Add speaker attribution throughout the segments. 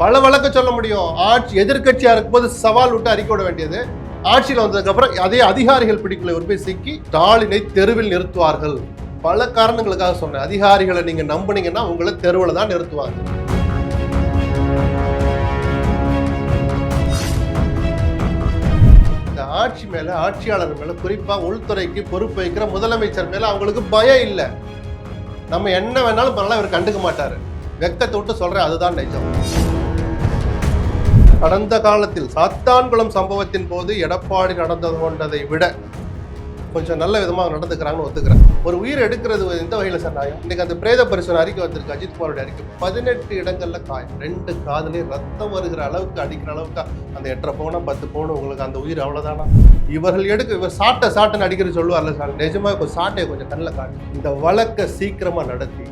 Speaker 1: பல வழக்க சொல்ல முடியும். ஆட்சி எதிர்க்கட்சியா இருக்கும்போது சவால் விட்டு அறிக்கை விட வேண்டியது. ஆட்சியில் வந்ததுக்கு அப்புறம் அதே அதிகாரிகள் பிடிக்கல. ஒரு போய் சிக்கி ஸ்டாலினை தெருவில் நிறுத்துவார்கள். பல காரணங்களுக்காக சொன்னேன். அதிகாரிகளை நீங்க நம்புனீங்கன்னா உங்களை தெருவில் தான் நிறுத்துவாங்க. இந்த ஆட்சி மேல ஆட்சியாளர் மேல குறிப்பா உள்துறைக்கு பொறுப்பு வைக்கிற முதலமைச்சர் மேல அவங்களுக்கு பயம் இல்லை. நம்ம என்ன வேணாலும் பண்ணலாம். இவர் கண்டுக்க மாட்டாரு. வெக்கத்தை விட்டு சொல்றேன். அதுதான் நிஜம். கடந்த காலத்தில் சாத்தான்குளம் சம்பவத்தின் போது எடப்பாடி நடந்து கொண்டதை விட கொஞ்சம் நல்ல விதமாக நடந்துக்கிறாங்கன்னு ஒத்துக்கிறேன். ஒரு உயிர் எடுக்கிறது எந்த வகையில் சார் நியாயம்? இன்னைக்கு அந்த பிரேத பரிசோதனை அறிக்கை வந்திருக்கு அஜித் குமாரோட அறிக்கை. பதினெட்டு இடங்களில் காயம். ரெண்டு காதலே ரத்தம் வருகிற அளவுக்கு அடிக்கிற அளவுக்கு அந்த எட்டரை பவுனா பத்து போகணும் உங்களுக்கு அந்த உயிர் அவ்வளோதானா இவர்கள் எடுக்க இவர் சாட்டை சாட்டைன்னு அடிக்கிறது சொல்லுவார்ல சார். நிஜமா இப்போ சாட்டையை கொஞ்சம் கண்ணில் காட்டு. இந்த வழக்கை சீக்கிரமாக நடத்தி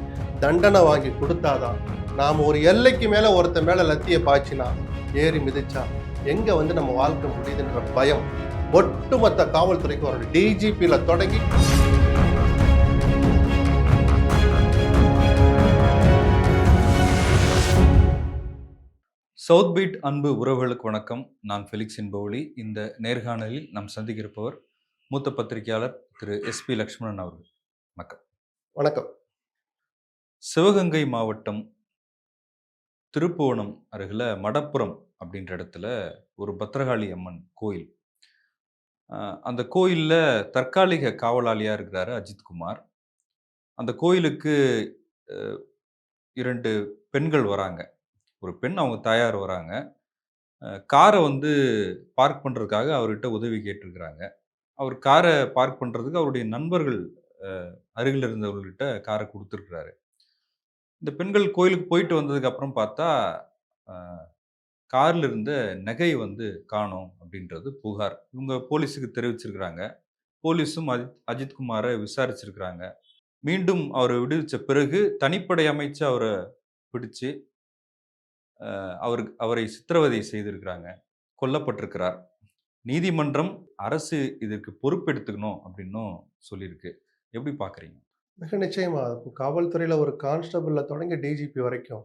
Speaker 1: தண்டனை வாங்கி கொடுத்தாதான் நாம் ஒரு எல்லைக்கு மேல ஒருத்த மேல லத்திய பாய்ச்சினா ஏறி மிதிச்சா எங்க வந்து நம்ம வாழ்க்கை முடியுதுன்ற பயம். ஒட்டுமொத்த காவல்துறைக்கு ஒரு டிஜிபியில தொடங்கி
Speaker 2: சவுத் பீட் அன்பு உறவுகளுக்கு வணக்கம். நான் ஃபெலிக்ஸ் என்பவழி இந்த நேர்காணலில் நாம் சந்திக்க இருப்பவர் மூத்த பத்திரிகையாளர் திரு எஸ்பி லக்ஷ்மணன் அவர்கள். வணக்கம்.
Speaker 1: வணக்கம்.
Speaker 2: சிவகங்கை மாவட்டம் திருப்புவனம் அருகில் மடப்புறம் அப்படின்ற இடத்துல ஒரு பத்ரகாளி அம்மன் கோயில். அந்த கோயிலில் தற்காலிக காவலாளியாக இருக்கிறாரு அஜித்குமார் அந்த கோயிலுக்கு அஹ், இரண்டு பெண்கள் வராங்க. ஒரு பெண் அவங்க தாயார் வராங்க. அஹ், காரை வந்து பார்க் பண்ணுறதுக்காக அவர்கிட்ட உதவி கேட்டிருக்கிறாங்க. அவர் காரை பார்க் பண்ணுறதுக்கு அவருடைய நண்பர்கள் அருகில் இருந்தவர்கள்கிட்ட காரை கொடுத்துருக்குறாரு. இந்த பெண்கள் கோயிலுக்கு போயிட்டு வந்ததுக்கு அப்புறம் பார்த்தா காரில் கார்ல இருந்த நகை வந்து காணோம் அப்படின்றது புகார். இவங்க போலீஸுக்கு தெரிவிச்சிருக்கிறாங்க. போலீஸும் அஜித் அஜித்குமாரை விசாரிச்சிருக்கிறாங்க. மீண்டும் அவரை விடுவிச்ச பிறகு தனிப்படை அமைச்சு அவரை பிடிச்சு அவருக்கு அவரை சித்திரவதை செய்திருக்கிறாங்க. கொல்லப்பட்டிருக்கிறார். நீதிமன்றம் அரசு இதற்கு பொறுப்பெடுத்துக்கணும் அப்படின்னும் சொல்லியிருக்கு. எப்படி பார்க்குறீங்க?
Speaker 1: மிக நிச்சயமா. இப்போ காவல்துறையில ஒரு கான்ஸ்டபிள்ல தொடங்கி டிஜிபி வரைக்கும்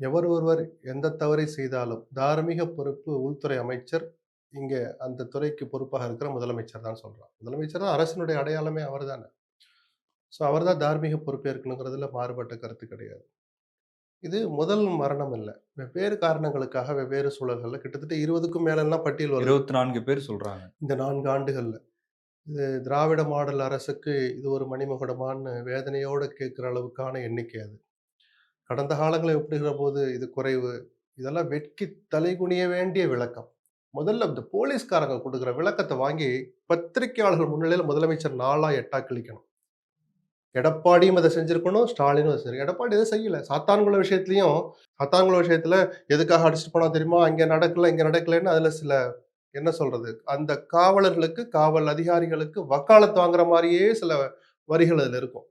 Speaker 1: எவர் ஒருவர் எந்த தவறை செய்தாலும் தார்மீக பொறுப்பு உள்துறை அமைச்சர் இங்க அந்த துறைக்கு பொறுப்பாக இருக்கிற முதலமைச்சர் தான் சொல்றான் முதலமைச்சர் தான் அரசினுடைய அடையாளமே அவர் தானே. ஸோ அவர் தான் தார்மீக பொறுப்பேற்கணுங்கிறதுல மாறுபட்ட கருத்து கிடையாது. இது முதல் மரணம் இல்லை. வெவ்வேறு காரணங்களுக்காக வெவ்வேறு சூழல்களில் கிட்டத்தட்ட இருபதுக்கும் மேலெல்லாம் பட்டியல்
Speaker 2: இருபத்தி நான்கு பேர் சொல்றாங்க.
Speaker 1: இந்த நான்கு ஆண்டுகள்ல. இது திராவிட மாடல் அரசுக்கு இது ஒரு மணிமகுடமான்னு வேதனையோடு கேட்குற அளவுக்கான எண்ணிக்கை அது. கடந்த காலங்களை ஒப்பிடுகிற போது இது குறைவு. இதெல்லாம் வெட்கி தலைகுனிய வேண்டிய விளக்கம். முதல்ல இந்த போலீஸ்காரங்க கொடுக்குற விளக்கத்தை வாங்கி பத்திரிகையாளர்கள் முன்னிலையில் முதலமைச்சர் நாளா எட்டா கிழிக்கணும். எடப்பாடியும் அதை செஞ்சுருக்கணும் ஸ்டாலினும் அதை செஞ்சிருக்கணும் எடப்பாடி எதுவும் செய்யல. சாத்தான்குள விஷயத்துலையும் சாத்தான்குள விஷயத்தில் எதுக்காக அடிச்சுட்டு போனால் தெரியுமா? அங்கே நடக்கல இங்கே நடக்கலைன்னு அதில் சில என்ன சொல்றது? அந்த காவலர்களுக்கு காவல் அதிகாரிகளுக்கு வக்காலத்து வாங்குற மாதிரியே சில வரிகள் அதுல இருக்கும்.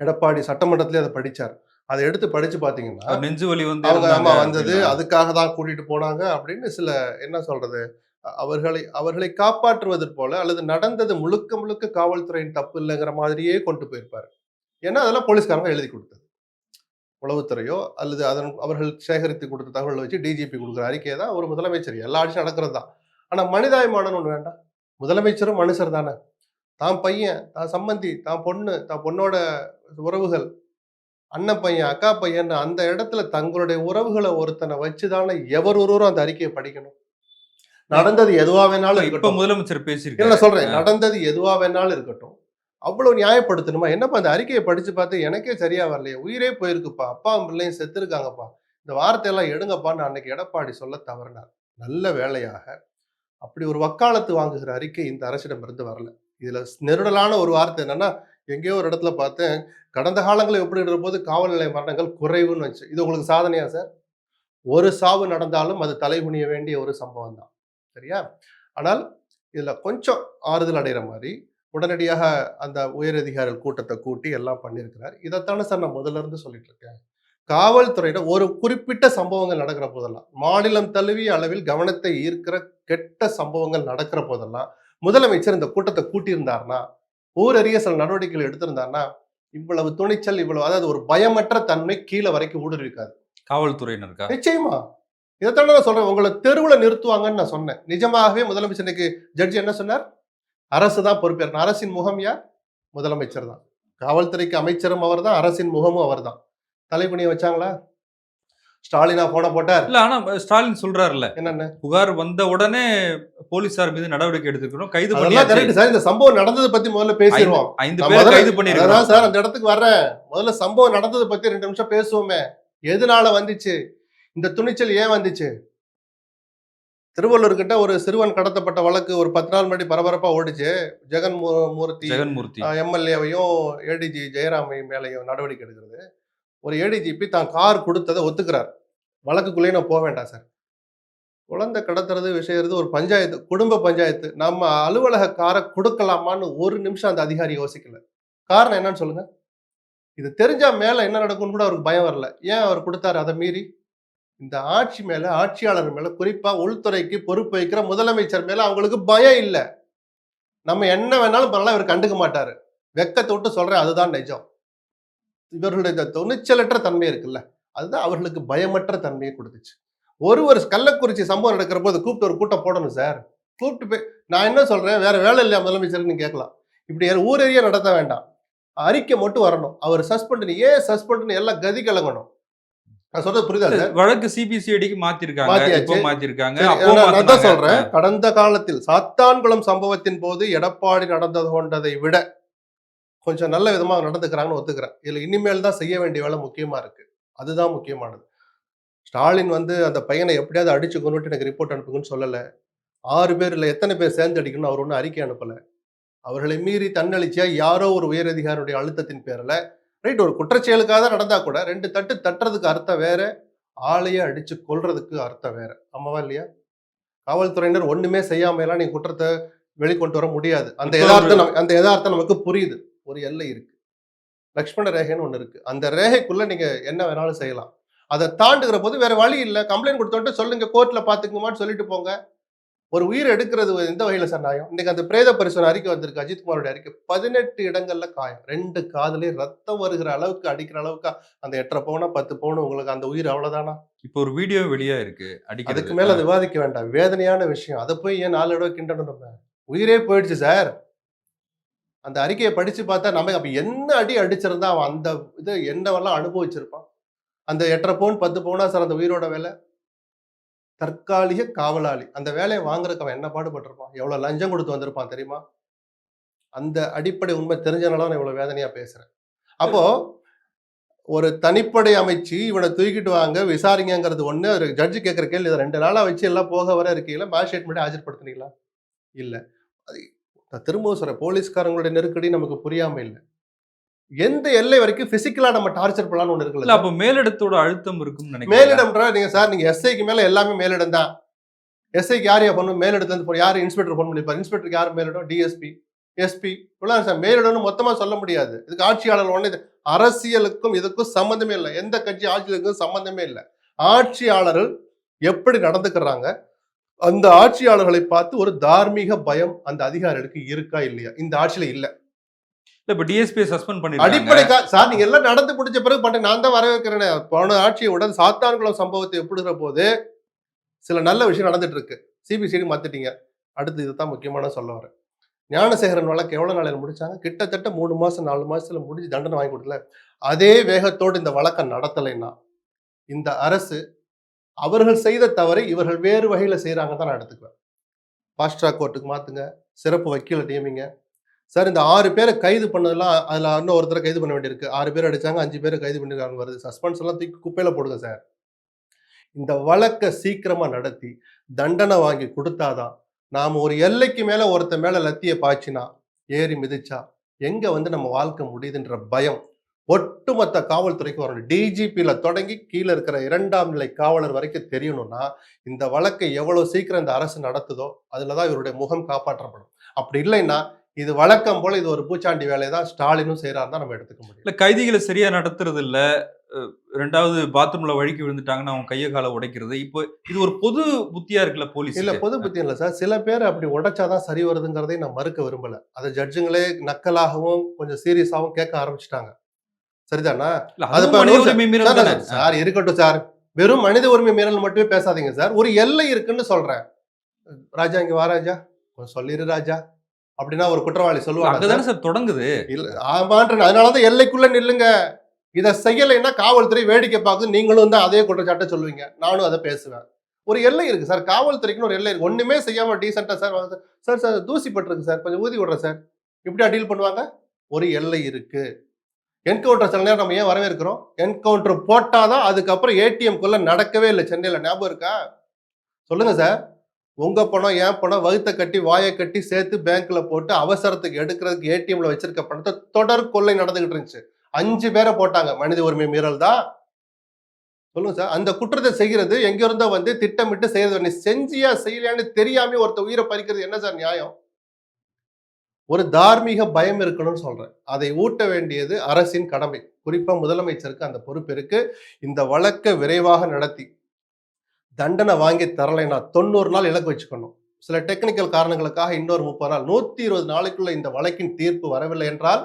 Speaker 1: எடப்பாடி சட்டமன்றத்திலே அதை படிச்சார். அதை எடுத்து படிச்சு பாத்தீங்கன்னா
Speaker 2: அவர் நெஞ்சு வலி வந்து
Speaker 1: அவங்க ஆமா வந்தது. அதுக்காக தான் கூட்டிட்டு போனாங்க அப்படின்னு சில என்ன சொல்றது அவர்களை அவர்களை காப்பாற்றுவது போல அல்லது நடந்தது முழுக்க முழுக்க காவல்துறையின் தப்பு இல்லைங்கிற மாதிரியே கொண்டு போயிருப்பாரு. ஏன்னா அதெல்லாம் போலீஸ்காரங்க எழுதி கொடுத்தது. உளவுத்துறையோ அல்லது அதன் அவர்கள் சேகரித்து கொடுத்த தகவலை வச்சு டிஜிபி கொடுக்குற அறிக்கையை தான் ஒரு முதலமைச்சர். எல்லா ஆட்சியும் நடக்கிறது தான். ஆனா மனிதாயமானன்னு ஒண்ணு வேண்டாம். முதலமைச்சரும் மனுஷர் தானே. தான் பையன் தான் சம்மந்தி தான் பொண்ணு தான் பொண்ணோட உறவுகள். அண்ணன் பையன் அக்கா பையன் அந்த இடத்துல தங்களுடைய உறவுகளை ஒருத்தனை வச்சுதானே எவர் ஒருவரும் அந்த அறிக்கையை படிக்கணும். நடந்தது எதுவா வேணாலும்
Speaker 2: இப்ப
Speaker 1: இருக்கட்டும்.
Speaker 2: முதலமைச்சர்
Speaker 1: நான் சொல்றேன். நடந்தது எதுவா வேணாலும் இருக்கட்டும். அவ்வளவு நியாயப்படுத்தணுமா? என்னப்பா அந்த அறிக்கையை படிச்சு பார்த்து எனக்கே சரியா வரலையே? உயிரே போயிருக்குப்பா. அப்பா பிள்ளையும் செத்து இருக்காங்கப்பா இந்த வார்த்தையெல்லாம் எடுங்கப்பான்னு அன்னைக்கு எடப்பாடி சொல்ல தவறினார். நல்ல வேலையாக அப்படி ஒரு வக்காலத்து வாங்குகிற அறிக்கை இந்த அரசிடம் இருந்து வரல. இதுல நெருடலான ஒரு வார்த்தை என்னன்னா எங்கேயோ ஒரு இடத்துல பார்த்தேன் கடந்த காலங்களில் ஒப்பிடுகிற போது காவல் நிலைய மரணங்கள் குறைவுன்னு வச்சு இது உங்களுக்கு சாதனையா சார்? ஒரு சாவு நடந்தாலும் அது தலைகுனிய வேண்டிய ஒரு சம்பவம் தான் சரியா? ஆனால் இதுல கொஞ்சம் ஆறுதல் அடைகிற மாதிரி உடனடியாக அந்த உயரதிகாரிகள் கூட்டத்தை கூட்டி எல்லாம் பண்ணியிருக்கிறார். இதைத்தானே சார் நான் முதல்ல இருந்து சொல்லிட்டு இருக்கேன். காவல்துறையிட ஒரு குறிப்பிட்ட சம்பவங்கள் நடக்கிற போதெல்லாம் மாநிலம் தழுவிய அளவில் கவனத்தை ஈர்க்கிற கெட்ட சம்பவங்கள் நடக்கிற போதெல்லாம் முதலமைச்சர் இந்த கூட்டத்தை கூட்டியிருந்தார்னா ஊரறிய சில நடவடிக்கைகள் எடுத்திருந்தார்னா இவ்வளவு துணிச்சல் இவ்வளவு அதாவது ஒரு பயமற்ற தன்மை கீழே வரைக்கும் ஊடுருவிக்காது.
Speaker 2: காவல்துறையினருக்கா?
Speaker 1: நிச்சயமா. இதைத்தானே நான் சொல்றேன். உங்களை தெருவுல நிறுத்துவாங்கன்னு நான் சொன்னேன். நிஜமாகவே முதலமைச்சர் இன்னைக்கு ஜட்ஜி என்ன சொன்னார்? அரசு தான் பொறுப்பேற்கணும். அரசின் முகம் யார்? முதலமைச்சர் தான். காவல்துறைக்கு அமைச்சரும் அவர் தான் அரசின் முகமும் அவர் தான் தலைப்பணியை வச்சாங்களா? ஸ்டாலினா போன போட்டார்.
Speaker 2: இல்ல ஆனா ஸ்டாலின் சொல்றாருல்ல.
Speaker 1: என்னென்ன?
Speaker 2: புகார் வந்த உடனே போலீசார் மீது நடவடிக்கை எடுத்துக்கணும். கைது
Speaker 1: கரெக்ட் சார். இந்த சம்பவம் நடந்ததை பத்தி முதல்ல பேசிடுவோம்.
Speaker 2: ஐந்து பேர் கைது பண்ணிருக்கோம்.
Speaker 1: சார் அந்த இடத்துக்கு வர்றேன். முதல்ல சம்பவம் நடந்ததை பத்தி ரெண்டு நிமிஷம் பேசுவோமே. எதனால வந்துச்சு? இந்த துணிச்சல் ஏன் வந்துச்சு? திருவள்ளூர் கிட்ட ஒரு சிறுவன் கடத்தப்பட்ட வழக்கு ஒரு பத்து நாள் முன்னாடி பரபரப்பா ஓடிச்சு. ஜெகன் மூ- மூர்த்தி
Speaker 2: ஜெகன்மூர்த்தி
Speaker 1: எம்எல்ஏவையும் ஏடிஜி ஜெயராமையும் மேலையும் நடவடிக்கை எடுக்கிறது. ஒரு ஏடிஜிபி தான் கார் கொடுத்ததை ஒத்துக்கிறார். வழக்குக்குள்ளேயே நான் போக வேண்டாம் சார். குழந்தை கடத்துறது விஷயறது ஒரு பஞ்சாயத்து குடும்ப பஞ்சாயத்து. நம்ம அலுவலக காரை கொடுக்கலாமான்னு ஒரு நிமிஷம் அந்த அதிகாரி யோசிக்கல. காரணம் என்னன்னு சொல்லுங்க. இது தெரிஞ்சா மேல என்ன நடக்கும்னு கூட அவருக்கு பயம் வரல. ஏன் அவர் கொடுத்தாரு அதை மீறி? இந்த ஆட்சி மேல ஆட்சியாளர் மேல குறிப்பா உள்துறைக்கு பொறுப்பு வைக்கிற முதலமைச்சர் மேல அவங்களுக்கு பயம் இல்லை. நம்ம என்ன வேணாலும் பரவாயில்ல இவர் கண்டுக்க மாட்டாரு. வெக்கத்தை விட்டு சொல்றேன் அதுதான் நிஜம். இவர்களுடைய இந்த துணிச்சலற்ற தன்மை இருக்குல்ல அதுதான் அவர்களுக்கு பயமற்ற தன்மையை கொடுத்துச்சு. ஒரு ஒரு கள்ளக்குறிச்சி சம்பவம் நடக்கிற போது கூப்பிட்டு ஒரு கூட்டம் போடணும் சார். கூப்பிட்டு போய் நான் என்ன சொல்றேன் வேற வேலை இல்லையா முதலமைச்சர்னு கேட்கலாம். இப்படி யாரும் ஊரேரியா நடத்த வேண்டாம். அறிக்கை மட்டும் வரணும். அவர் சஸ்பெண்ட் ஏன் சஸ்பெண்ட்னு எல்லாம் கதி கலங்கணும் நான் சொல்றது புரியுதா சார்
Speaker 2: வழக்கு சிபிசிஐடிக்கு மாத்திருக்காங்க. இப்போ மாத்திருக்காங்க
Speaker 1: நான் தான். சொல்றேன். கடந்த காலத்தில் சாத்தான்குளம் சம்பவத்தின் போது எடப்பாடி நடந்தது கொண்டதை விட கொஞ்சம் நல்ல விதமா நடந்துக்கிறாங்கன்னு ஒத்துக்கிறேன். இதுல இனிமேல் தான் செய்ய வேண்டிய வேலை முக்கியமா இருக்கு. அதுதான் முக்கியமானது. ஸ்டாலின் வந்து அந்த பையனை எப்படியாவது அடிச்சு கொண்டுட்டு எனக்கு ரிப்போர்ட் அனுப்புங்கன்னு சொல்லல. ஆறு பேர் இல்ல எத்தனை பேர் சேர்ந்து அடிக்கணும் அவர் ஒன்றும் அறிக்கை அனுப்பல. அவர்களை மீறி தன்னெழுச்சியா யாரோ ஒரு உயரதிகாரியுடைய அழுத்தத்தின் பேர்ல ரைட் ஒரு குற்றச்செயலுக்காக தான் நடந்தா கூட ரெண்டு தட்டு தட்டுறதுக்கு அர்த்தம் வேற ஆளையே அடிச்சு கொல்றதுக்கு அர்த்தம் வேற. ஆமாவா இல்லையா? காவல்துறையினர் ஒண்ணுமே செய்யாம எல்லாம் நீங்க குற்றத்தை வெளிக்கொண்டு வர முடியாது. அந்த நமக்கு- அந்த யதார்த்தம் நமக்கு புரியுது. ஒரு எல்லை இருக்கு. லக்ஷ்மண ரேகைன்னு ஒண்ணு இருக்கு. அந்த ரேகைக்குள்ள நீங்க என்ன வேணாலும் செய்யலாம். அதை தாண்டுகிற போது வேற வழி இல்ல. கம்ப்ளைண்ட் கொடுத்தோன்ட்டு சொல்லுங்க கோர்ட்ல பாத்துக்குமான்னு சொல்லிட்டு போங்க. ஒரு உயிர் எடுக்கிறது எந்த வகையில சார் நியாயம்? இன்னைக்கு அந்த பிரேத பரிசோதனை அறிக்கை வந்திருக்கு அஜித்குமாரோட அறிக்கை. பதினெட்டு இடங்கள்ல காயம். ரெண்டு காதுலயே ரத்தம் வருகிற அளவுக்கு அடிக்கிற அளவுக்கு? அந்த எட்டரை பவுனா பத்து பவுன் உங்களுக்கு அந்த உயிர் அவ்வளவுதானா?
Speaker 2: இப்போ ஒரு வீடியோ வெளியா இருக்கு
Speaker 1: அதுக்கு
Speaker 2: அடிக்கிறது
Speaker 1: மேல அது விவாதிக்க வேண்டாம். வேதனையான விஷயம். அதை போய் ஏன் நாலு இடம் கிண்டணும் நம்ம உயிரே போயிடுச்சு சார். அந்த அறிக்கையை படிச்சு பார்த்தா நம்ம அப்ப என்ன அடி அடிச்சிருந்தா அவன் அந்த இது என்னவெல்லாம் அனுபவிச்சிருப்பான்? அந்த எட்டரை பவுன் பத்து பவுனா சார் அந்த உயிரோட வேலை? தற்காலிக காவலாளி. அந்த வேலையை வாங்குறதுக்கு அவன் என்ன பாடுபட்டிருப்பான்? எவ்வளோ லஞ்சம் கொடுத்து வந்திருப்பான் தெரியுமா? அந்த அடிப்படை உண்மை தெரிஞ்சனால நான் இவ்வளோ வேதனையாக பேசுகிறேன் அப்போது ஒரு தனிப்படை அமைச்சு இவனை தூக்கிட்டு வாங்க விசாரிங்கங்கிறது ஒன்று ஒரு ஜட்ஜு கேட்குற கேள்வி இதை ரெண்டு நாளாக வச்சு எல்லாம் போக வர இருக்கையில மேஜிஸ்ட்ரேட் மட்டும் ஆஜர்படுத்துனீங்களா? இல்லை. அது திரும்பவும் சொல்கிறேன் போலீஸ்காரங்களுடைய நெருக்கடி நமக்கு புரியாமல் இல்லை. எந்த எல்லை வரைக்கும் பிசிக்கலா நம்ம டார்ச்சர் பண்ணலாம்னு ஒண்ணு
Speaker 2: இல்ல
Speaker 1: இருக்குல்ல
Speaker 2: அப்ப மேலிடத்தோட அழுத்தம் இருக்கும்னு நினைக்கிறேன்
Speaker 1: மேலிடம்ன்றா நீங்க சார் நீங்க எஸ்ஐக்கு மேல எல்லாமே மேலிடம் தான். எஸ்ஐக்கு யார் யார் பண்ணும் மேலிடத்துல இருந்து போ- யார் இன்ஸ்பெக்டர் ஃபோன் பண்ணிருப்பார் இன்ஸ்பெக்டருக்கு யார் மேலிடம்? டிஎஸ்பி எஸ்பி இவ்வளவு சார். மேலிடம்னு மொத்தமா சொல்ல முடியாது. இதுக்கு ஆட்சியாளர் ஒண்ணு இது. அரசியலுக்கும் இதுக்கும் சம்பந்தமே இல்லை. எந்த கட்சி ஆட்சியலுக்கும் சம்பந்தமே இல்லை. ஆட்சியாளர்கள் எப்படி நடந்துக்கிறாங்க? அந்த ஆட்சியாளர்களை பார்த்து ஒரு தார்மீக பயம் அந்த அதிகாரிகளுக்கு இருக்கா இல்லையா? இந்த ஆட்சியில இல்ல.
Speaker 2: இல்ல இப்ப டிஎஸ்பி சஸ்பெண்ட் பண்ணி
Speaker 1: அடிப்படை சார் நீங்க எல்லாம் நடந்து முடிச்ச பிறகு பட் நான் தான் வரவேற்கிறேன். போன ஆட்சியை சாத்தான்குளம் சம்பவத்தை ஒப்பிடுகிற போது சில நல்ல விஷயம் நடந்துட்டு இருக்கு சிபிசிடி மாத்திட்டீங்க. அடுத்து இதுதான் முக்கியமான சொல்ல வரேன். ஞானசேகரன் வழக்கு எவ்வளவு நாளில் முடிச்சாங்க? கிட்டத்தட்ட மூணு மாசம் நாலு மாசத்துல முடிஞ்சு தண்டனை வாங்கி கொடுக்கல. அதே வேகத்தோடு இந்த வழக்கை நடத்தலைன்னா இந்த அரசு அவர்கள் செய்த தவறை இவர்கள் வேறு வகையில் செய்கிறாங்க தான் நான் எடுத்துக்குவேன். ஃபாஸ்ட் ட்ராக் கோர்ட்டுக்கு மாத்துங்க. சிறப்பு வக்கீலை நியமிங்க. சார் இந்த ஆறு பேரை கைது பண்ணதெல்லாம் அதில் இன்னும் ஒருத்தரை கைது பண்ண வேண்டியிருக்கு. ஆறு பேர் அடித்தாங்க அஞ்சு பேரை கைது பண்ணிருக்காங்க வருது. சஸ்பென்ஸ் எல்லாம் தூக்கி குப்பையில் போடுங்க சார். இந்த வழக்கை சீக்கிரமாக நடத்தி தண்டனை வாங்கி கொடுத்தாதான் நாம் ஒரு எல்லைக்கு மேலே ஒருத்த மேலே லத்தியை பாய்ச்சினா ஏறி மிதிச்சா எங்கே வந்து நம்ம வாழ்க்கை முடியுதுன்ற பயம். ஒட்டுமொத்த காவல்துறைக்கு வரணும். டிஜிபியில் தொடங்கி கீழே இருக்கிற இரண்டாம் நிலை காவலர் வரைக்கும் தெரியணும்னா இந்த வழக்கை எவ்வளோ சீக்கிரம் இந்த அரசு நடத்துதோ அதில் தான் இவருடைய முகம் காப்பாற்றப்படும். அப்படி இல்லைன்னா இது வழக்கம் போல இது ஒரு பூச்சாண்டி வேலையை தான் ஸ்டாலினும் செய்யறாரு தான் நம்ம எடுத்துக்க முடியும்.
Speaker 2: இல்ல கைதிகளை சரியா நடத்துறது இல்ல ரெண்டாவது பாத்ரூம்ல வழுக்கி விழுந்துட்டாங்கன்னா அவங்க கையை காலை உடைக்கிறது. இப்போ இது ஒரு பொது புத்தியா இருக்குல்ல போலீஸ்
Speaker 1: இல்ல பொது புத்தி இல்ல சார். சில பேர் அப்படி உடைச்சாதான் சரி வருதுங்கிறதை நான் மறுக்க விரும்பல. அதை ஜட்ஜுங்களே நக்கலாகவும் கொஞ்சம் சீரியஸாகவும் கேட்க ஆரம்பிச்சிட்டாங்க. சரிதானா? அது சார், இருக்கட்டும் சார். வெறும் மனித உரிமை மீறல் மட்டுமே பேசாதீங்க சார். ஒரு எல்லை இருக்குன்னு சொல்றேன். ராஜா இங்க வா ராஜா. கொஞ்சம் சொல்லிரு ராஜா. அப்படின்னா ஒரு குற்றவாளி சொல்லுவாங்க.
Speaker 2: அங்கதானே சார் தொடங்குது?
Speaker 1: இல்ல ஆமான்றேன் அதனாலதான் எல்லைக்குள்ள நில்லுங்க. இதை செய்யலைன்னா காவல்துறை வேடிக்கை பார்த்து நீங்களும் தான் அதே குற்றச்சாட்டை சொல்லுவீங்க. நானும் அதை பேசுவேன். ஒரு எல்லை இருக்கு சார். காவல்துறைக்குன்னு ஒரு எல்லை இருக்கு. ஒண்ணுமே செய்யாம டீசெண்டா சார் வாங்க சார். சார் சார் தூசி பட்டிருக்கு சார். கொஞ்சம் ஊதி விடுறேன் சார். இப்படியா டீல் பண்ணுவாங்க? ஒரு எல்லை இருக்கு. என்கவுண்டர் சில நேரம் நம்ம ஏன் வரவேற்கிறோம்? என்கவுண்டர் போட்டாதான் அதுக்கப்புறம் ஏடிஎம் குள்ள நடக்கவே இல்லை. சென்னையில ஞாபகம் இருக்கா? சொல்லுங்க சார். உங்க பணம் என் பணம் வகுத்த கட்டி வாயை கட்டி சேர்த்து பேங்க்ல போட்டு அவசரத்துக்கு எடுக்கிறதுக்கு ஏடிஎம்ல வச்சிருக்க பணத்தை தொடர் கொள்ளை நடந்துகிட்டு இருந்துச்சு. அஞ்சு பேரை போட்டாங்க. மனித உரிமை மீறல் தான். சொல்லுங்க சார். அந்த குற்றத்தை செய்கிறது எங்க இருந்தோ வந்து திட்டமிட்டு செய்யறது நீ செஞ்சியா செய்யலையான்னு தெரியாம ஒருத்த உயிரை பறிக்கிறது என்ன சார் நியாயம்? ஒரு தார்மீக பயம் இருக்கணும்னு சொல்றேன். அதை ஊட்ட வேண்டியது அரசின் கடமை. குறிப்பா முதலமைச்சருக்கு அந்த பொறுப்பு இருக்கு. இந்த வழக்கை விரைவாக நடத்தி. தண்டனை வாங்கி தரலைன்னா தொண்ணூறு நாள் இலக்கு வச்சுக்கணும். சில டெக்னிக்கல் காரணங்களுக்காக இன்னொரு முப்பது நாள். நூற்றி இருபது நாளைக்குள்ள இந்த வழக்கின் தீர்ப்பு வரவில்லை என்றால்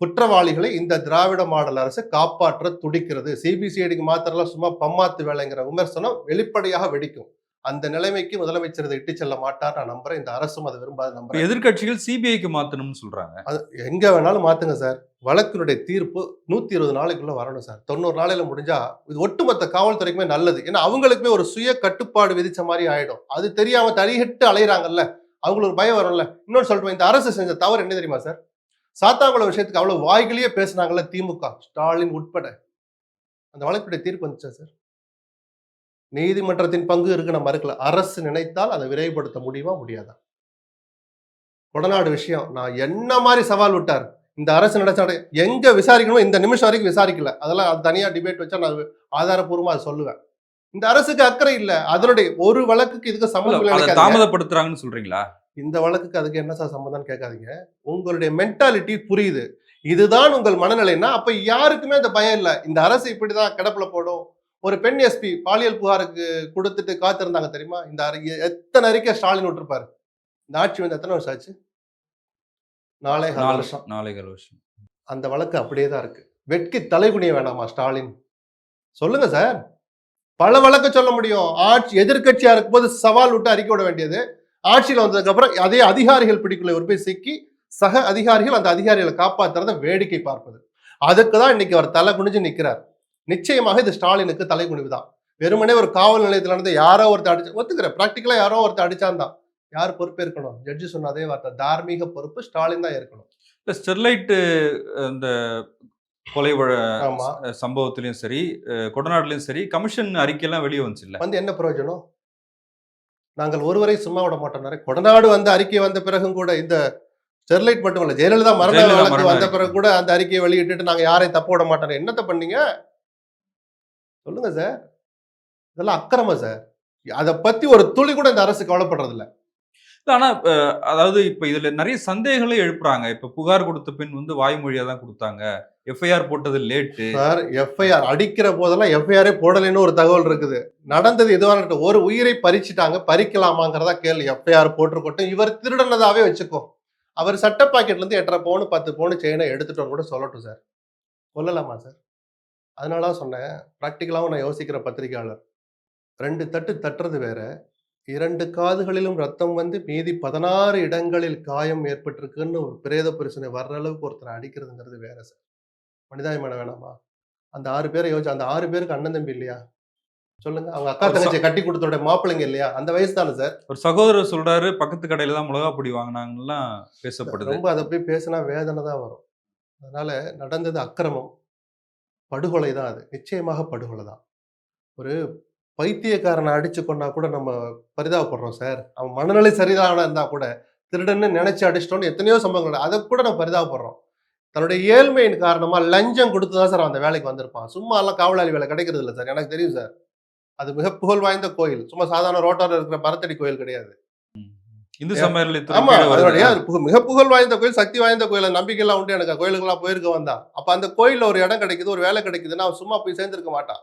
Speaker 1: குற்றவாளிகளை இந்த திராவிட மாடல் அரசு காப்பாற்ற துடிக்கிறது. சிபிசிஐடிக்கு மாத்திரலாம் சும்மா பம்மாத்து வேலைங்கிற விமர்சனம் வெளிப்படையாக வெடிக்கும். அந்த நிலைமைக்கு முதலமைச்சர் இதை இட்டு செல்ல மாட்டார். நான் நம்புறேன். இந்த அரசும் அதை விரும்பாது நம்புறேன்
Speaker 2: எதிர்க்கட்சிகள் சிபிஐக்கு மாத்தணும்னு சொல்றாங்க.
Speaker 1: அது எங்க வேணாலும் மாத்துங்க சார். வழக்கினுடைய தீர்ப்பு நூத்தி இருபது நாளைக்குள்ள வரணும் சார். தொண்ணூறு நாளையில முடிஞ்சா இது ஒட்டுமொத்த காவல்துறைக்குமே நல்லது. ஏன்னா அவங்களுக்குமே ஒரு சுய கட்டுப்பாடு விதிச்ச மாதிரி ஆயிடும். அது தெரியாம தடிகிட்டு அலையிறாங்கல்ல. அவங்களுக்கு ஒரு பயம் வரும்ல. இன்னொன்று சொல்றேன் இந்த அரசு செஞ்ச தவறு என்ன தெரியுமா சார்? சாத்தாங்குளம் விஷயத்துக்கு அவ்வளவு வாய்களையே பேசுனாங்கல்ல திமுக ஸ்டாலின் உட்பட. அந்த வழக்குடைய தீர்ப்பு வந்துச்சா சார்? நீதிமன்றத்தின் பங்கு இருக்கு நம்ம மறுக்கல அரசு நினைத்தால் அதை விரைவுபடுத்த முடியுமா? முடியாதா? கொடநாடு விஷயம். நான் என்ன மாதிரி சவால் விட்டார்? இந்த அரசு நடத்த எங்க விசாரிக்கணுமோ இந்த நிமிஷம் வரைக்கும் விசாரிக்கல. அதெல்லாம் அது தனியா டிபேட் வச்சா நான் ஆதாரப்பூர்வமா அதை சொல்லுவேன். இந்த அரசுக்கு அக்கறை இல்ல. அதனுடைய ஒரு வழக்குக்கு இதுக்கு சம்மந்தம்.
Speaker 2: தாமதப்படுத்துறாங்கன்னு சொல்றீங்களா?
Speaker 1: இந்த வழக்குக்கு அதுக்கு என்ன சார் சம்மந்தம்னு கேட்காதீங்க. உங்களுடைய மென்டாலிட்டி புரியுது. இதுதான் உங்கள் மனநிலைன்னா அப்ப யாருக்குமே அந்த பயம் இல்லை. இந்த அரசு இப்படிதான் கிடப்புல போடும். ஒரு பெண் எஸ்பி பாலியல் புகாருக்கு கொடுத்துட்டு காத்திருந்தாங்க தெரியுமா? இந்த அறிக்கை எத்தனை அறிக்கை ஸ்டாலின் விட்டுருப்பாரு? இந்த ஆட்சி வந்து எத்தனை வருஷம் ஆச்சு? நாளை வருஷம்.
Speaker 2: நாளைகள் வருஷம்.
Speaker 1: அந்த வழக்கு அப்படியே தான் இருக்கு. வெட்கி தலைகுனிய வேணாமா ஸ்டாலின்? சொல்லுங்க சார். பல வழக்கு சொல்ல முடியும். ஆட்சி எதிர்க்கட்சியா இருக்கும்போது சவால் விட்டு அறிக்கை விட வேண்டியது. ஆட்சியில் வந்ததுக்கு அப்புறம் அதே அதிகாரிகள் பிடிக்குள்ள ஒரு போய் சிக்கி சக அதிகாரிகள் அந்த அதிகாரிகளை காப்பாத்துறத வேடிக்கை பார்ப்பது. அதுக்கு தான் இன்னைக்கு அவர் தலை குனிஞ்சு நிக்கிறார். நிச்சயமாக இது ஸ்டாலினுக்கு தலைகுனிவு தான் வெறுமனே ஒரு காவல் நிலையத்துல இருந்து யாரோ ஒருத்தர் அடிச்சு ஒத்துக்கிறேன் ப்ராக்டிக்கலா யாரோ ஒருத்தர் அடிச்சான் தான். யார் பொறுப்பேற்கணும் ஜட்ஜி சொன்ன அதே வார்த்தை தார்மீக பொறுப்பு ஸ்டாலின் தான் ஏற்கணும்.
Speaker 2: இல்ல ஸ்டெர்லைட் இந்த கொலை சம்பவத்திலயும் சரி கொடநாடுலயும் சரி கமிஷன் அறிக்கையெல்லாம் வெளியே வந்துச்சு இல்ல
Speaker 1: வந்து என்ன பிரயோஜனம்? நாங்கள் ஒருவரை சும்மா விட மாட்டோம். கொடநாடு வந்து அறிக்கை வந்த பிறகும் கூட இந்த ஸ்டெர்லைட் ஜெயலலிதா மரண
Speaker 2: ஜெயலலிதா
Speaker 1: வழக்கு
Speaker 2: மரண
Speaker 1: வந்த. பிறகு கூட அந்த அறிக்கையை வெளியிட்டுட்டு நாங்க யாரையும் தப்பு விட மாட்டோம். என்னத்த பண்ணீங்க? சொல்லுங்க சார் இதெல்லாம் அக்கிரமம் சார் அதை பத்தி ஒரு துளி கூட இந்த அரசு கவலைப்படுறது இல்ல
Speaker 2: ஆனா அதாவது இப்ப இதுல நிறைய சந்தேகங்களே எழுப்புறாங்க. இப்ப புகார் கொடுத்த பின் வந்து வாய்மொழியா தான் கொடுத்தாங்க. எஃப்ஐஆர் போட்டது லேட்டு
Speaker 1: சார் எஃப்ஐஆர் அடிக்கிற போதெல்லாம் எஃப்ஐஆரே போடலைன்னு ஒரு தகவல் இருக்குது. நடந்தது எதுவான. ஒரு உயிரை பறிச்சுட்டாங்க பறிக்கலாமாங்கிறதா கேள்வி. எஃப்ஐஆர் போட்டிருக்கட்டும் இவர் திருடனதாவே வச்சுக்கோ. அவர் சட்ட பாக்கெட்ல இருந்து எட்டரை பவுன் பத்து பவுன் செயினை எடுத்துட்டோம் கூட சொல்லட்டும் சார் சொல்லலாமா சார் அதனால தான் சொன்னேன். ப்ராக்டிக்கலாகவும் நான் யோசிக்கிற பத்திரிகையாளர் ரெண்டு தட்டு தட்டுறது வேற. இரண்டு காதுகளிலும் ரத்தம் வந்து மீதி பதினாறு இடங்களில் காயம் ஏற்பட்டிருக்குன்னு ஒரு பிரேத பிரச்சனை வர்ற அளவுக்கு ஒருத்தரை அடிக்கிறதுங்கிறது வேற சார். மனிதாபிமானம் வேணாமா? அந்த ஆறு பேரை யோசிச்சு அந்த ஆறு பேருக்கு அண்ணன் தம்பி இல்லையா? சொல்லுங்க. அவங்க அக்கா
Speaker 2: ஒரு ச-
Speaker 1: தங்கச்சி கட்டி கொடுத்தோட மாப்பிள்ளைங்க இல்லையா? அந்த வயசு தானே சார்?
Speaker 2: ஒரு சகோதரர் சொல்றாரு பக்கத்து கடையில தான் மிளகா பொடி வாங்கினாங்கலாம் பேசப்படுது.
Speaker 1: ரொம்ப அதை போய் பேசினா வேதனை தான் வரும். அதனால நடந்தது அக்கிரமம். படுகொலை தான் அது. நிச்சயமாக படுகொலை தான் ஒரு பைத்தியக்காரனை அடிச்சு கொண்டா கூட நம்ம பரிதாபப்படுறோம் சார். அவன் மனநிலை சரிதான இருந்தா கூட திருடன்னு நினைச்சு அடிச்சிட்டோன்னு எத்தனையோ சம்பவங்கள். அதை கூட நம்ம பரிதாபப்படுறோம். தன்னுடைய ஏழ்மையின் காரணமா லஞ்சம் கொடுத்து தான் சார் அந்த வேலைக்கு வந்திருப்பான். சும்மா எல்லாம் காவலாளி வேலை கிடைக்கிறது இல்லை சார். எனக்கு தெரியும் சார். அது மிக புகழ் வாய்ந்த கோயில். சும்மா சாதாரண ரோட்டோரில் இருக்கிற பரத்தடி கோயில் கிடையாது.
Speaker 2: இந்து சமையல்
Speaker 1: ஆமா அதனுடைய மிக புகழ் வாய்ந்த கோயில் சக்தி வாய்ந்த கோயில் நம்பிக்கைலாம் உண்டு எனக்கு. கோயிலுக்கெல்லாம் போயிருக்க வந்தான் அப்ப அந்த கோயில்ல ஒரு இடம் கிடைக்குது ஒரு வேலை கிடைக்குதுன்னா அவன் சும்மா போய் சேர்ந்திருக்க மாட்டான்.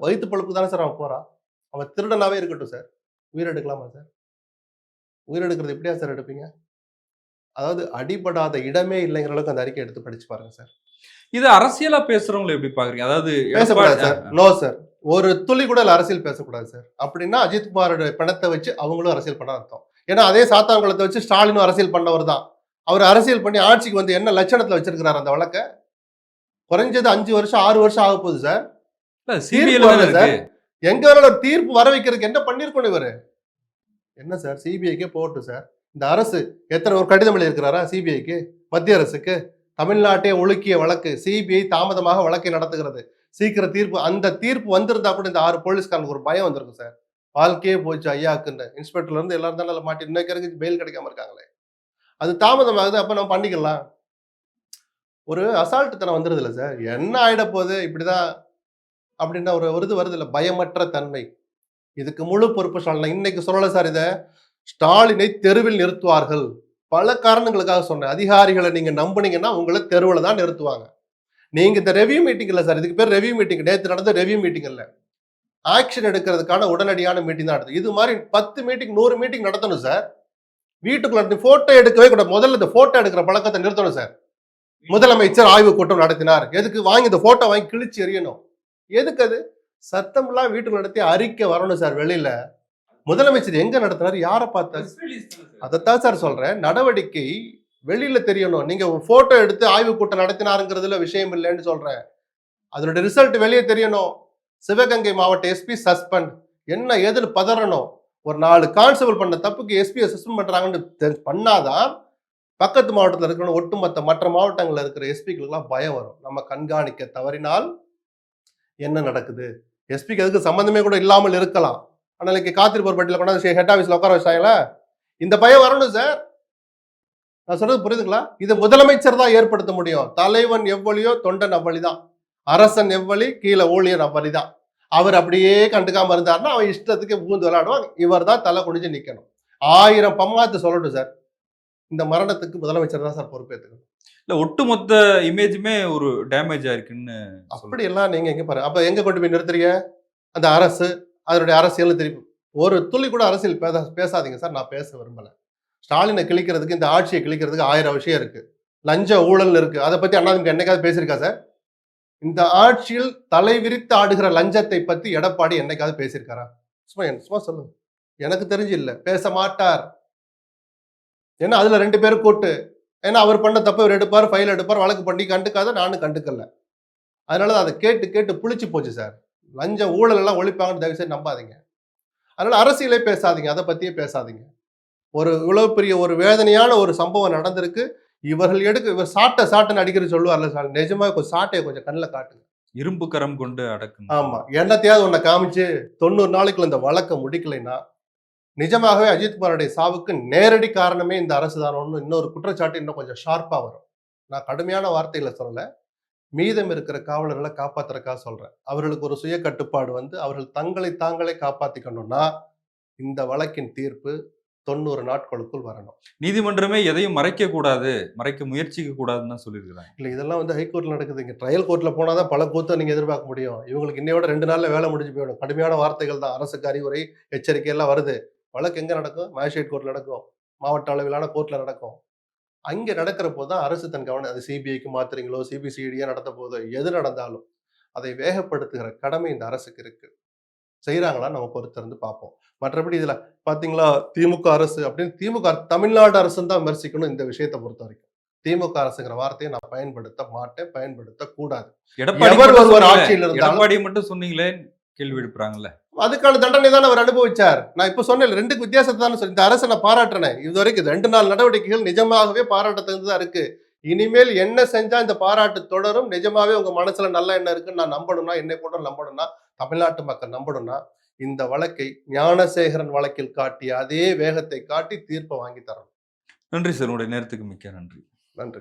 Speaker 1: வயித்து பழுப்பு தானே சார் அவன் போறான் அவன் திருடனாவே இருக்கட்டும் சார். உயிர் எடுக்கலாமா சார்? உயிர் எடுக்கிறது எப்படியா சார் எடுப்பீங்க? அதாவது அடிபடாத இடமே இல்லைங்கிற அளவுக்கு அந்த அறிக்கை எடுத்து படிச்சு பாருங்க சார்.
Speaker 2: இது அரசியலா பேசுறவங்களை எப்படி பாக்குறீங்க அதாவது எடப்பாடி-
Speaker 1: சார். நோ சார் ஒரு துளி கூட அரசியல் பேசக்கூடாது சார். அப்படின்னா அஜித்குமாரோட பணத்தை வச்சு அவங்களும் அரசியல் பண்ண அர்த்தம். ஏன்னா அதே சாத்தான்குளத்தை வச்சு ஸ்டாலினும் அரசியல் பண்ணவர் தான். அவர் அரசியல் பண்ணி ஆட்சிக்கு வந்து என்ன லட்சணத்துல வச்சிருக்கிறார் அந்த வழக்க? குறைஞ்சது அஞ்சு வருஷம் ஆறு வருஷம் ஆக போகுது சார்.
Speaker 2: இருக்கு.
Speaker 1: எங்க வேணாலும் ஒரு தீர்ப்பு வர வைக்கிறதுக்கு என்ன பண்ணிருக்கணும் இவரு? என்ன சார் சிபிஐக்கே போகட்டும் சார். இந்த அரசு எத்தனை ஒரு கடிதம் எழுதியிருக்கிறாரா சிபிஐக்கு? மத்திய அரசுக்கு. தமிழ்நாட்டை ஒழுக்கிய வழக்கு. சிபிஐ தாமதமாக வழக்கை நடத்துகிறது. சீக்கிரம் தீர்ப்பு அந்த தீர்ப்பு வந்திருந்தா கூட இந்த ஆறு போலீஸ்காரனுக்கு ஒரு பயம் வந்திருக்கும் சார். வாழ்க்கையே போச்சு ஐயாக்குன்னு இன்ஸ்பெக்டர்ல இருந்து எல்லாரும் தான் மாட்டி இன்னைக்கு வரைக்கும் பெயில் கிடைக்காம இருக்காங்களே. அது தாமதமாகுது அப்ப நம்ம பண்ணிக்கலாம். ஒரு அசால்ட்டு தனம் வந்துருது இல்லை சார் என்ன ஆகிடப்போகுது போகுது இப்படிதான் அப்படின்னா ஒரு ஒரு இது வருது இல்லை பயமற்ற தன்மை. இதுக்கு முழு பொறுப்பு ஸ்டாலின். இன்னைக்கு சொல்லலை சார் இதை. ஸ்டாலினை தெருவில் நிறுத்துவார்கள். பல காரணங்களுக்காக சொன்னேன். அதிகாரிகளை நீங்கள் நம்புனீங்கன்னா உங்களை தெருவில் தான் நிறுத்துவாங்க. நீங்கள் இந்த ரெவியூ மீட்டிங் இல்லை சார் இதுக்கு பேர் ரெவியூ மீட்டிங் நேற்று நடந்த ரெவியூ மீட்டிங் இல்லை. ஆக்ஷன் எடுக்கிறதுக்கான உடனடியான மீட்டிங் தான் நடத்துது இது மாதிரி பத்து மீட்டிங் நூறு மீட்டிங் நடத்தணும் சார் வீட்டுக்குள்ள போட்டோ எடுக்கவே கூட முதல்ல இந்த போட்டோ எடுக்கிற பழக்கத்தை நிறுத்தணும் சார் முதலமைச்சர் ஆய்வு கூட்டம் நடத்தினார். எதுக்கு? வாங்கி இந்த போட்டோ வாங்கி கிழிச்சு எறியணும். எதுக்கு அது? சத்தம்லாம் வீட்டுக்கு நடத்தி அறிக்கை வரணும் சார் வெளியில. முதலமைச்சர் எங்க நடத்தினார் யாரை பார்த்தா அதைத்தான் சார் சொல்றேன். நடவடிக்கை வெளியில தெரியணும். நீங்க போட்டோ எடுத்து ஆய்வு கூட்டம் நடத்தினாருங்கிறதுல விஷயம் இல்லைன்னு சொல்றேன். அதனுடைய ரிசல்ட் வெளியே தெரியணும். சிவகங்கை மாவட்ட எஸ்பி சஸ்பெண்ட். என்ன ஏதுன்னு பதறணும்? ஒரு நாலு கான்ஸ்டபிள் பண்ண தப்புக்கு எஸ்பியை சஸ்பெண்ட் பண்ணுறாங்கன்னு பண்ணாதான் பக்கத்து மாவட்டத்தில் இருக்கிற ஒட்டுமொத்த மற்ற மாவட்டங்களில் இருக்கிற எஸ்பிகளுக்கெல்லாம் பயம் வரும். நம்ம கண்காணிக்க தவறினால் என்ன நடக்குது? எஸ்பிக்கு அதுக்கு சம்மந்தமே கூட இல்லாமல் இருக்கலாம். ஆனால் இன்னைக்கு காத்திருப்போர் பட்டியில் கொண்டாந்து ஹெட் ஆஃபீஸில் உட்கார வச்சாங்களா இந்த பயம் வரணும் சார் நான் சொல்றது புரியுதுங்களா? இது முதலமைச்சர் தான் ஏற்படுத்த முடியும். தலைவன் எவ்வளியோ தொண்டன் அவ்வளிதான். அரசன் எவ்வளி கீழே ஊழியர் அவ்வளிதான் அவர் அப்படியே கண்டுக்காம இருந்தாருன்னா அவன் இஷ்டத்துக்கு பூந்து விளையாடுவான். இவர் தான் தலை குனிஞ்சு நிக்கணும். ஆயிரம் பம்மாத்து சொல்லட்டும் சார். இந்த மரணத்துக்கு முதலமைச்சர் தான் சார் பொறுப்பேற்றுக்கணும்
Speaker 2: இல்ல ஒட்டுமொத்த இமேஜுமே ஒரு டேமேஜ் ஆயிருக்குன்னு.
Speaker 1: அப்படி எல்லாம் நீங்க எங்க பாருங்க அப்ப எங்க கொண்டு போய் நிறுத்துறீங்க? அந்த அரசு அதனுடைய அரசியல் திருப்பி ஒரு துளி கூட அரசியல் பேச பேசாதீங்க சார் நான் பேச விரும்பல. ஸ்டாலினை கிழிக்கிறதுக்கு இந்த ஆட்சியை கிழிக்கிறதுக்கு ஆயிரம் விஷயம் இருக்கு. லஞ்ச ஊழல் இருக்கு. அதை பத்தி அண்ணாதிமுக என்னைக்காவது பேசியிருக்கா சார்? இந்த ஆட்சியில் தலை விரித்து ஆடுகிற லஞ்சத்தை பத்தி எடப்பாடி என்னைக்காவது பேசியிருக்காரா? சும்மா என் சும்மா சொல்லுங்க எனக்கு தெரிஞ்சு இல்லை. பேச மாட்டார். ஏன்னா அதுல ரெண்டு பேரும் கூட்டு. ஏன்னா அவர் பண்ண தப்பு இவர் எடுப்பார் ஃபைல் எடுப்பார் வழக்கு பண்ணி கண்டுக்காத நானும் கண்டுக்கல. அதனால அதை கேட்டு கேட்டு புளிச்சு போச்சு சார். லஞ்சம் ஊழல் எல்லாம் ஒழிப்பாங்கன்னு தயவு செய்து நம்பாதீங்க. அதனால அரசியலே பேசாதீங்க. அதை பத்தியே பேசாதீங்க. ஒரு இவ்வளவு பெரிய ஒரு வேதனையான ஒரு சம்பவம் நடந்திருக்கு. இவர்கள் எடுக்க இவர் சாட்டை சாட்டைன்னு அடிக்கிற சொல்லுவார்ல சார் நிஜமா கொஞ்சம் சாட்டையை கொஞ்சம் கண்ணில் காட்டுங்க.
Speaker 2: இரும்பு கரம் கொண்டு அடக்கணும்
Speaker 1: ஆமா என்னத்தையாவது ஒன்றை காமிச்சு தொண்ணூறு நாளைக்குள்ள இந்த வழக்கை முடிக்கலைன்னா நிஜமாகவே அஜித்குமாருடைய சாவுக்கு நேரடி காரணமே இந்த அரசு தான். ஒன்று இன்னொரு குற்றச்சாட்டு இன்னும் கொஞ்சம் ஷார்ப்பா வரும். நான் கடுமையான வார்த்தையில சொல்லல. மீதம் இருக்கிற காவலர்களை காப்பாத்துறக்கா சொல்றேன். அவர்களுக்கு ஒரு சுய கட்டுப்பாடு வந்து அவர்கள் தங்களை தாங்களே காப்பாத்திக்கணும்னா இந்த வழக்கின் தீர்ப்பு தொண்ணூறு நாட்களுக்குள் வரணும்.
Speaker 2: நீதிமன்றமே எதையும் மறைக்க கூடாது மறைக்க முயற்சிக்க கூடாதுன்னு தான் சொல்லியிருக்கிறாங்க.
Speaker 1: இல்ல இதெல்லாம் வந்து ஹைகோர்ட்ல நடக்குது. இங்க ட்ரையல் கோர்ட்ல போனால் தான் பல கூத்தை நீங்க எதிர்பார்க்க முடியும். இவங்களுக்கு இன்னையோட ரெண்டு நாள்ல வேலை முடிஞ்சு போயிடும். கடுமையான வார்த்தைகள் தான். அரசுக்கு அறிவுரை எச்சரிக்கை எல்லாம் வருது. வழக்கு எங்க நடக்கும்? மேஜிஸ்ட்ரேட் கோர்ட்ல நடக்கும். மாவட்ட அளவிலான கோர்ட்ல நடக்கும். அங்க நடக்கிற போது தான் அரசு தன் கவனம் அது சிபிஐக்கு மாத்துறீங்களோ சிபிசிஐடியா நடத்த போதோ எது நடந்தாலும் அதை வேகப்படுத்துகிற கடமை இந்த அரசுக்கு இருக்கு. செய்றாங்களா நம்ம பொறுத்திருந்து பார்ப்போம். மற்றபடி இதுல பாத்தீங்களா திமுக அரசு அப்படின்னு திமுக அரசு- தமிழ்நாடு அரசுன்னு தான் விமர்சிக்கணும் இந்த விஷயத்தை பொறுத்த வரைக்கும். திமுக அரசுங்கிற வார்த்தையை நான் பயன்படுத்த மாட்டேன் பயன்படுத்த கூடாது.
Speaker 2: எடப்பாடி மட்டும் சொன்னீங்களே,
Speaker 1: ஆட்சியில் இருந்தாலும்
Speaker 2: எடப்பாடி மட்டும் சொன்னீங்களே கேள்வி எழுப்புறாங்கல்ல.
Speaker 1: அதுக்கான தண்டனை தான் அவர் அனுபவிச்சார். நான் இப்ப சொன்னேன் ரெண்டுக்கு வித்தியாசத்தை தான் சொல்லி இந்த அரசை நான் பாராட்டுறேன். இது வரைக்கும் ரெண்டு நாள் நடவடிக்கைகள் நிஜமாகவே பாராட்டத்தகுந்ததா இருக்கு. இனிமேல் என்ன செஞ்சா இந்த பாராட்டு தொடரும்? நிஜமாவே உங்க மனசுல நல்ல எண்ணம் இருக்குன்னு நான் நம்பணும்னா என்னை கூட நம்பணும்னா தமிழ்நாட்டு மக்கள் நம்பணும்னா இந்த வழக்கை ஞானசேகரன் வழக்கில் காட்டிய அதே வேகத்தை காட்டி தீர்ப்பை வாங்கி தரணும்.
Speaker 2: நன்றி சார். உங்களுடைய நேரத்துக்கு மிக்க நன்றி.
Speaker 1: நன்றி.